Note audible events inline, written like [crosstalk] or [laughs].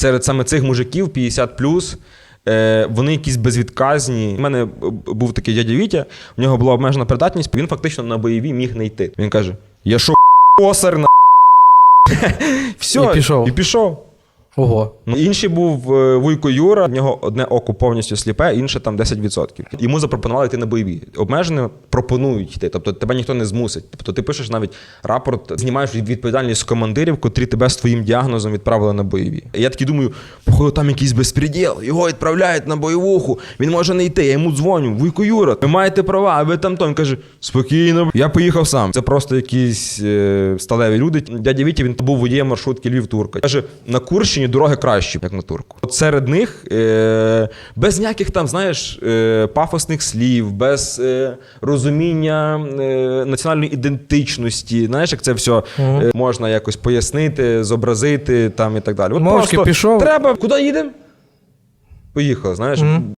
серед саме цих мужиків 50 е, вони якісь безвідказні. У мене був такий дядя Вітя, у нього була обмежена придатність, він фактично на бойові міг не йти. Він каже: Я що, косар на [laughs] все, І пішов. І пішов. Ого. Ну, інший був е, Вуйко Юра, в нього одне око повністю сліпе, інше там 10%. Йому запропонували йти на бойові. Обмежено пропонують йти. Тобто тебе ніхто не змусить. Тобто ти пишеш навіть рапорт, знімаєш відповідальність командирів, котрі тебе з твоїм діагнозом відправили на бойові. І я такий думаю, походу там якийсь безпреділ, його відправляють на бойовуху, він може не йти. Я йому дзвоню, Вуйко Юра, ви маєте права, а ви там то. Він каже, спокійно, я поїхав сам. Це просто якісь е, сталеві люди. Дядя Вітя він був водієм маршрутки Львів-Турка. Каже, на Курщині дороги кращі, як на турку. От серед них е, без ніяких там, знаєш, е, пафосних слів, без е, розуміння е, національної ідентичності. Знаєш, як це все е, можна якось пояснити, зобразити там і так далі. От Мовчки просто пішов. Треба. Куди їдемо? Поїхали, знаєш.